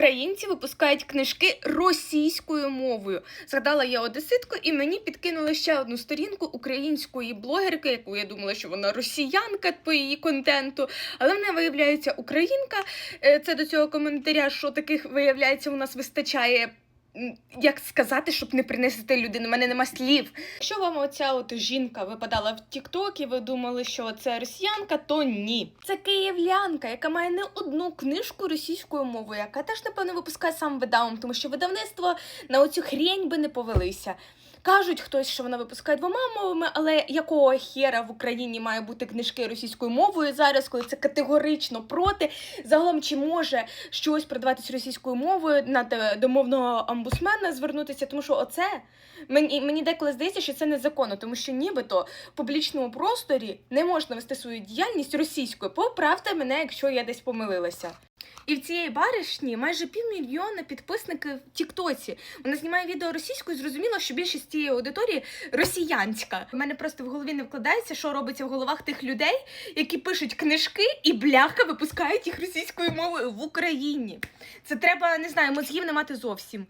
Українці випускають книжки російською мовою. Згадала я одеситку, і мені підкинули ще одну сторінку української блогерки, яку я думала, що вона росіянка по її контенту, але вона виявляється українка. Е, Це до цього коментаря, що таких виявляється у нас вистачає. Як сказати, щоб не принести людину? У мене нема слів. Якщо вам оця от жінка випадала в Тіктокі, ви думали, що це росіянка, то ні. Це київлянка, яка має не одну книжку російською мовою, яка теж, напевно, випускає сам видавом, тому що видавництво на оцю хрень би не повелися. Кажуть хтось, що вона випускає двома мовами, але якого хера в Україні має бути книжки російською мовою зараз, коли це категорично проти. Загалом, чи може щось продаватись російською мовою на до мовного омбусмена звернутися, тому що оце мені, мені деколи здається, що це незаконно, тому що нібито в публічному просторі не можна вести свою діяльність російською. Поправте мене, якщо я десь помилилася. І в цієї баришні майже півмільйона підписників в Тіктоці. Вона знімає відео російською. Зрозуміло, що більшість цієї аудиторії росіянська. У мене просто в голові не вкладається, що робиться в головах тих людей, які пишуть книжки і бляха випускають їх російською мовою в Україні. Це треба не знаю, мозгів не мати зовсім.